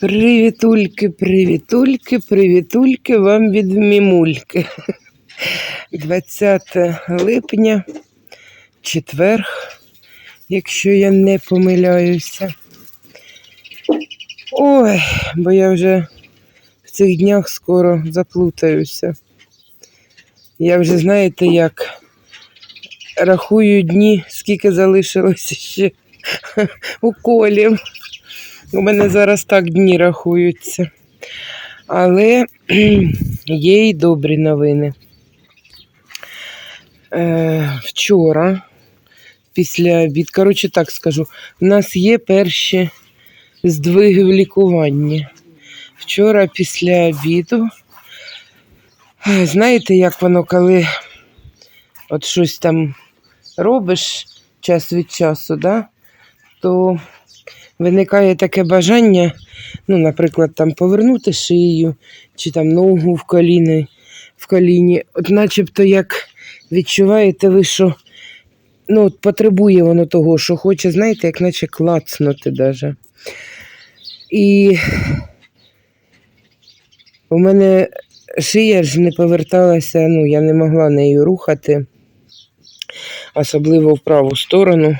Привітульки, привітульки, привітульки вам від мімульки. 20 липня, четверг, якщо я не помиляюся. Ой, бо я вже в цих днях скоро заплутаюся. Я вже, знаєте, як рахую дні, скільки залишилося ще уколів. У мене зараз так дні рахуються. Але є й добрі новини. Е, вчора, після обід, коротше так скажу, в нас є перші здвиги в лікуванні. Вчора після обіду, знаєте, як воно, коли от щось там робиш час від часу, да, то виникає таке бажання, ну, наприклад, там повернути шию чи там ногу в коліні, в коліні. От начебто як відчуваєте ви, що ну, от потребує воно того, що хоче, знаєте, як наче клацнути даже. І у мене шия ж не поверталася, ну, я не могла нею рухати, особливо в праву сторону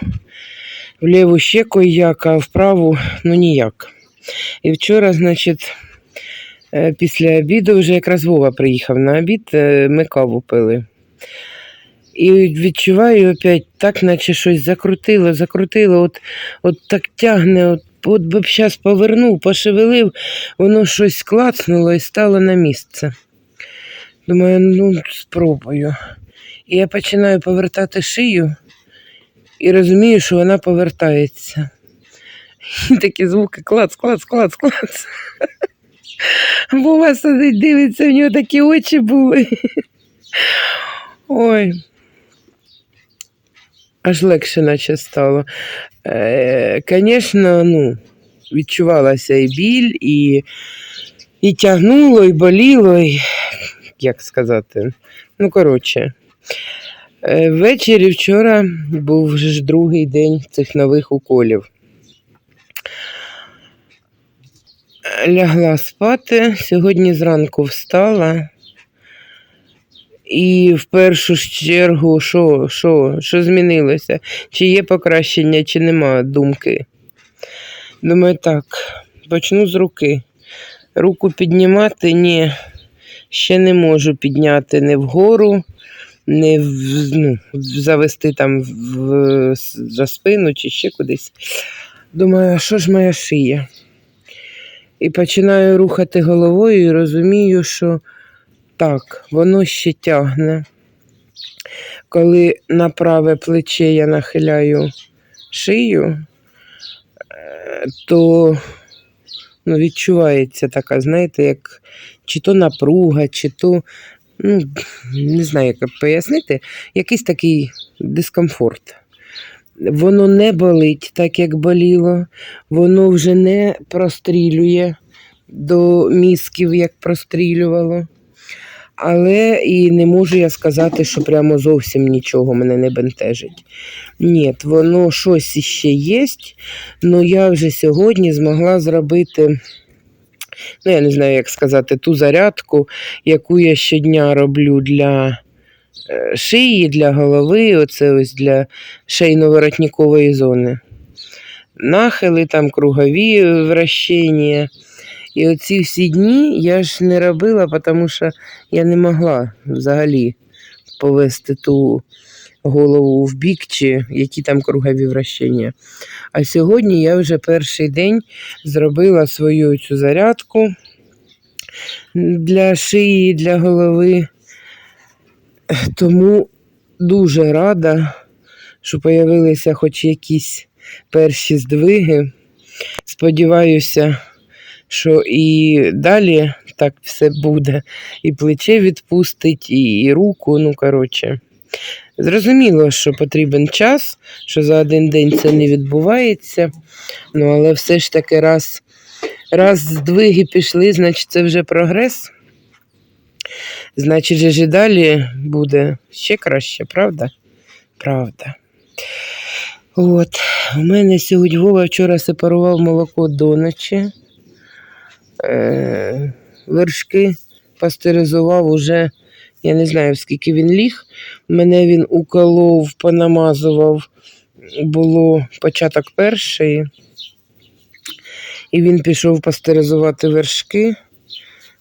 в ліву щеку як, а в праву ну ніяк. І вчора, значить, е, після обіду вже якраз Вова приїхав на обід, е, ми каву пили. І відчуваю опять так, наче щось закрутило, закрутило, от, от так тягне, от, от би б зараз повернув, пошевелив, воно щось клацнуло і стало на місце. Думаю, ну спробую. І я починаю повертати шию і розумію, що вона повертається. І такі звуки клац, клац, клац, клац. Вова сидить, дивиться, в нього такі очі були. Ой. Аж легше наче стало. Звісно, ну, відчувалася і біль, і, і тягнуло, і боліло, і, як сказати, ну, коротше. Е, Ввечері вчора був вже другий день цих нових уколів. Е, Лягла спати, сьогодні зранку встала. І в першу чергу, що, що, що змінилося? Чи є покращення, чи нема думки. Думаю, так, почну з руки. Руку піднімати ні, ще не можу підняти не вгору, не в, ну, завести там в, за спину чи ще кудись. Думаю, а що ж моя шия? І починаю рухати головою і розумію, що так, воно ще тягне. Коли на праве плече я нахиляю шию, е, то ну, відчувається така, знаєте, як чи то напруга, чи то ну, не знаю, як пояснити, якийсь такий дискомфорт. Воно не болить так, як боліло, воно вже не прострілює до мізків, як прострілювало. Але і не можу я сказати, що прямо зовсім нічого мене не бентежить. Ні, воно щось іще є, але я вже сьогодні змогла зробити ну я не знаю, як сказати, ту зарядку, яку я щодня роблю для е, шиї, для голови, оце ось для шейно-воротникової зони. Нахили, там кругові вращення. І оці всі дні я ж не робила, тому що я не могла взагалі повести ту голову в бік, чи які там кругові вращення. А сьогодні я вже перший день зробила свою цю зарядку для шиї, для голови. Тому дуже рада, що з'явилися хоч якісь перші здвиги. Сподіваюся, що і далі так все буде. І плече відпустить, і, і руку, ну, коротше. Зрозуміло, що потрібен час, що за один день це не відбувається. Ну, але все ж таки раз Раз здвиги пішли, значить це вже прогрес. Значить, же далі буде ще краще, правда? Правда. От, у мене сьогодні Вова вчора сепарував молоко до ночі. Е, вершки пастеризував уже, я не знаю, скільки він ліг. Мене він уколов, понамазував. Було початок першої. І він пішов пастеризувати вершки,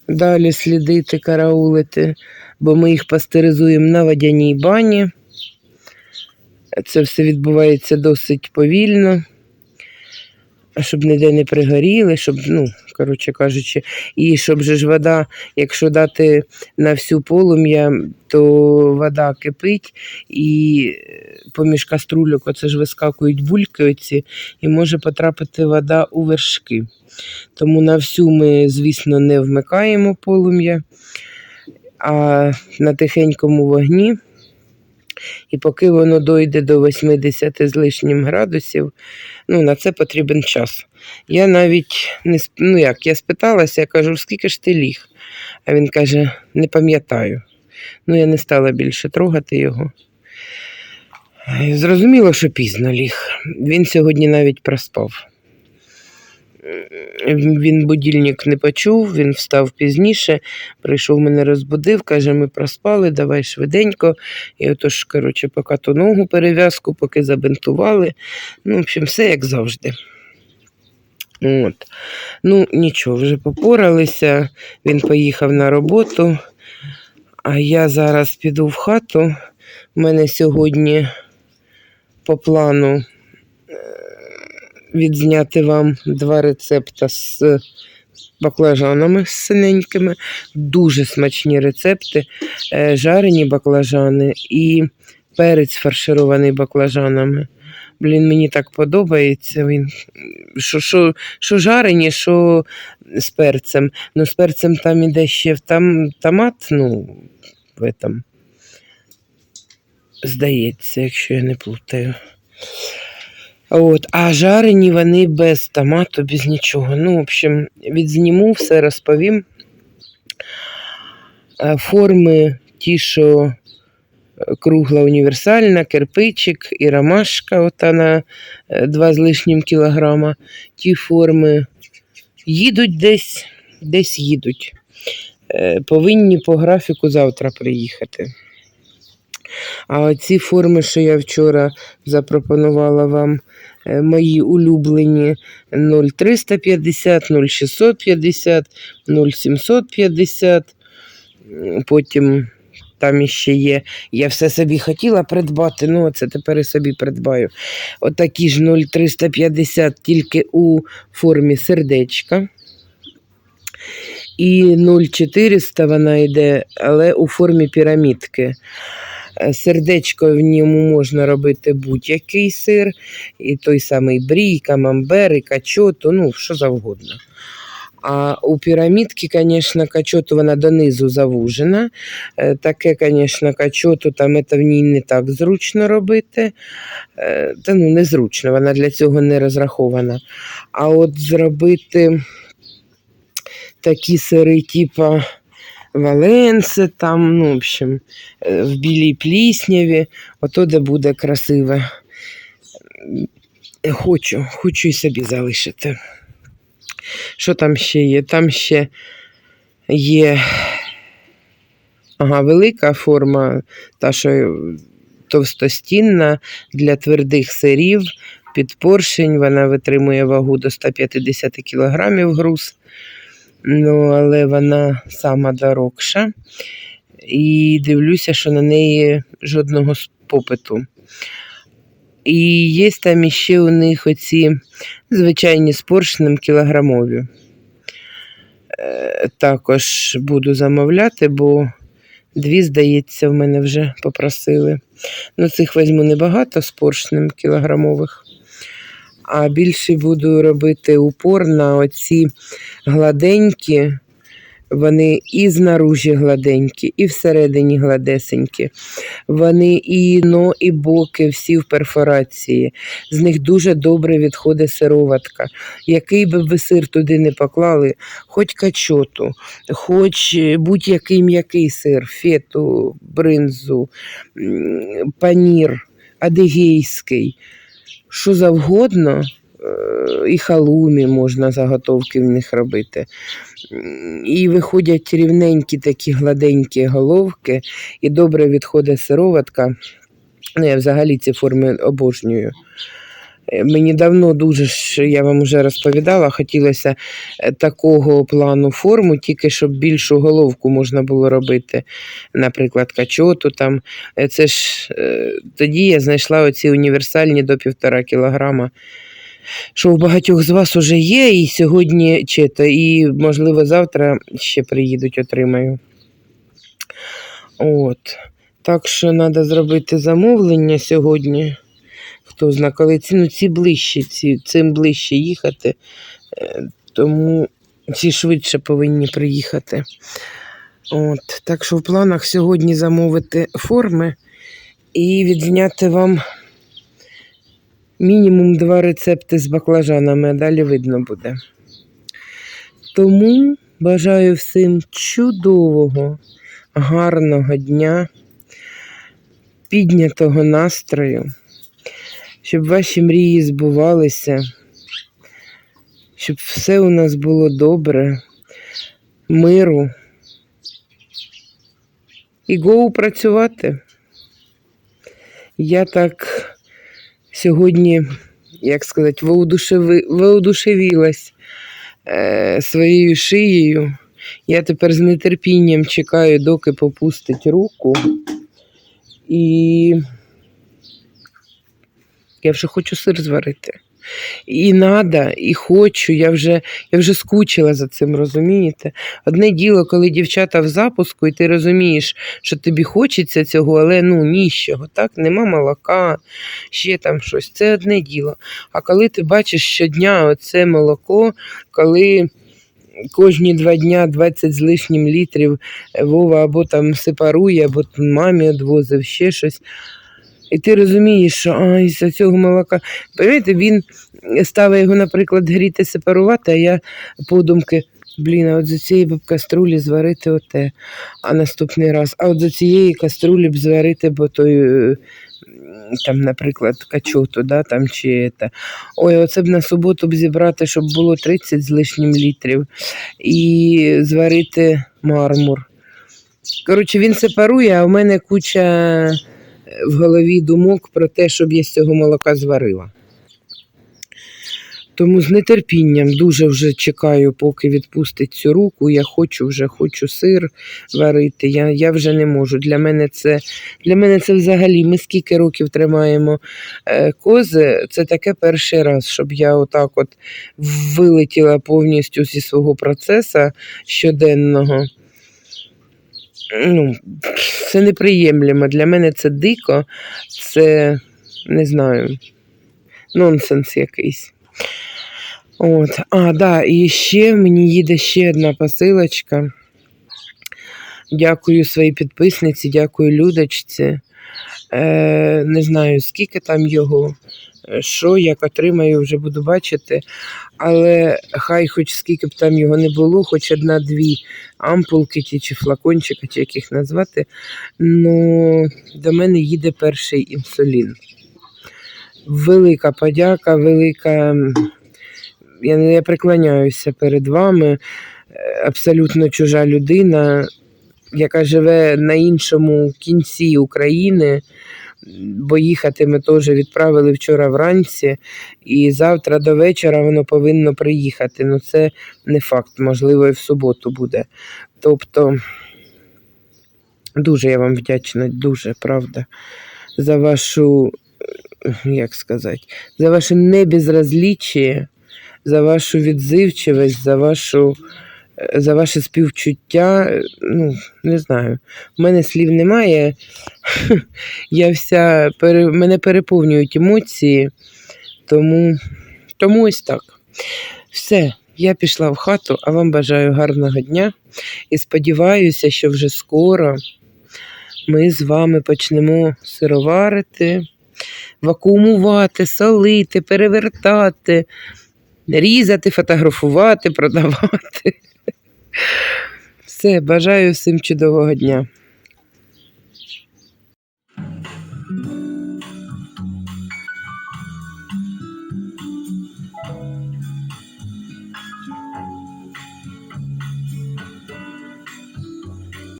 далі слідити, караулити, бо ми їх пастеризуємо на водяній бані. Це все відбувається досить повільно, щоб ніде не пригоріли, щоб, ну, коротше кажучи, і щоб же ж вода, якщо дати на всю полум'я, то вода кипить і поміж каструльок оце ж вискакують бульки оці, і може потрапити вода у вершки. Тому на всю ми, звісно, не вмикаємо полум'я, а на тихенькому вогні. І поки воно дойде до 80 з лишнім градусів, ну, на це потрібен час. Я навіть не ну як, я спиталася, я кажу, скільки ж ти ліг? А він каже, не пам'ятаю. Ну, я не стала більше трогати його. Зрозуміло, що пізно ліг. Він сьогодні навіть проспав. Е, Він будильник не почув, він встав пізніше, прийшов мене розбудив, каже, ми проспали, давай швиденько. І отож, коротше, поки ту ногу перев'язку, поки забинтували. Ну, в общем, все як завжди. От. Ну, нічого, вже попоралися. Він поїхав на роботу, а я зараз піду в хату. У мене сьогодні по плану е, відзняти вам два рецепти з баклажанами синенькими. Дуже смачні рецепти. Е, Жарені баклажани і перець фарширований баклажанами. Блін, мені так подобається. Він що, що, що жарені, що з перцем. Ну, з перцем там іде ще там, томат, ну, в этом. Здається, якщо я не плутаю. От, а жарені вони без томату, без нічого. Ну, в общем, відзніму, все розповім. Е, Форми ті, що е, кругла універсальна, кирпичик і ромашка, от на 2 з лишнім кілограма. Ті форми їдуть десь, десь їдуть. Е, Повинні по графіку завтра приїхати. А оці форми, що я вчора запропонувала вам, е, мої улюблені 0,350, 0,650, 0,750. Потім там іще є. Я все собі хотіла придбати, ну це тепер і собі придбаю. Отакі ж 0,350 тільки у формі сердечка. І 0,400 вона йде, але у формі пірамідки. Е, Сердечко в ньому можна робити будь-який сир, і той самий брій, камамбер, і качоту, ну, що завгодно. А у пірамідки, звісно, качоту вона донизу завужена. Е, Таке, звісно, качоту там це в ній не так зручно робити. Е, Та ну, незручно, вона для цього не розрахована. А от зробити такі сири, типа Валенси, там, ну, в общем, е, в білій плісняві, ото де буде красиве. Е, Хочу, хочу і собі залишити. Що там ще є? Там ще є ага, велика форма, та що товстостінна для твердих сирів. Під поршень вона витримує вагу до 150 кг груз. Ну, але вона сама дорогша. І дивлюся, що на неї жодного попиту. І є там іще у них оці звичайні з поршнем кілограмові. Е, Також буду замовляти, бо дві, здається, в мене вже попросили. Ну, цих візьму небагато з поршнем кілограмових. А більше буду робити упор на оці гладенькі Вони і знаружі гладенькі, і всередині гладесенькі. Вони і но, і боки всі в перфорації. З них дуже добре відходить сироватка. Який би ви сир туди не поклали, хоч качоту, хоч будь-який м'який сир, фету, бринзу, панір, адигейський, що завгодно. е, І халумі можна заготовки в них робити. І виходять рівненькі такі гладенькі головки, і добре відходить сироватка. Ну, я взагалі ці форми обожнюю. Мені давно дуже ж, я вам вже розповідала, хотілося е, такого плану форму, тільки щоб більшу головку можна було робити. Наприклад, качоту там. Е, Це ж е, тоді я знайшла оці універсальні до півтора кілограма. Що у багатьох з вас уже є, і сьогодні чи то, і, можливо, завтра ще приїдуть, отримаю. От. Так що треба зробити замовлення сьогодні. Хто зна, коли ці, ну, ці ближче, ці, цим ближче їхати, е, тому ці швидше повинні приїхати. От. Так що в планах сьогодні замовити форми і відзняти вам мінімум два рецепти з баклажанами, а далі видно буде. Тому бажаю всім чудового, гарного дня, піднятого настрою, щоб ваші мрії збувалися, щоб все у нас було добре, миру. І гоу працювати. Я так сьогодні, як сказати, воодушевілась е, своєю шиєю. Я тепер з нетерпінням чекаю, доки попустить руку. І я вже хочу сир зварити. І надо, і хочу. Я вже, я вже скучила за цим, розумієте? Одне діло, коли дівчата в запуску, і ти розумієш, що тобі хочеться цього, але ну нічого, так? Нема молока, ще там щось. Це одне діло. А коли ти бачиш щодня оце молоко, коли кожні два дня 20 з лишнім літрів Вова або там сепарує, або мамі відвозив ще щось. І ти розумієш, що а, із цього молока. Пам'ятаєте, він ставить його, наприклад, гріти, сепарувати, а я подумки, блін, а от за цієї б каструлі зварити оте, а наступний раз, а от за цієї каструлі б зварити, бо той, е, там, наприклад, качоту, да, там, чи те. Ой, оце б на суботу б зібрати, щоб було 30 з лишнім літрів, і зварити мармур. Коротше, він сепарує, а в мене куча в голові думок про те, щоб я з цього молока зварила. Тому з нетерпінням дуже вже чекаю, поки відпустить цю руку. Я хочу вже хочу сир варити. Я, я вже не можу. Для мене це для мене це взагалі. Ми скільки років тримаємо е, кози. Це таке перший раз, щоб я отак от вилетіла повністю зі свого процесу щоденного. Ну, це неприємлемо. Для мене це дико, це не знаю, нонсенс якийсь. От. А, да, і ще мені їде ще одна посилочка. Дякую своїй підписниці, дякую Людочці. Е, не знаю, скільки там його, е, що, як отримаю, вже буду бачити. Але хай хоч скільки б там його не було, хоч одна-дві ампулки ті, чи флакончики, чи як їх назвати. Ну, до мене їде перший інсулін. Велика подяка, велика. Я, я преклоняюся перед вами. Е, Абсолютно чужа людина, яка живе на іншому кінці України. Бо їхати ми теж відправили вчора вранці, і завтра до вечора воно повинно приїхати. Ну це не факт, можливо, і в суботу буде. Тобто дуже я вам вдячна, дуже правда, за вашу, як сказати, за ваше небезразліччя, за вашу відзивчивість, за вашу. За ваше співчуття, ну, не знаю. У мене слів немає. Я вся мене переповнюють емоції, тому, тому ось так. Все. Я пішла в хату, а вам бажаю гарного дня і сподіваюся, що вже скоро ми з вами почнемо сироварити, вакуумувати, солити, перевертати, різати, фотографувати, продавати. Все, бажаю всім чудового дня.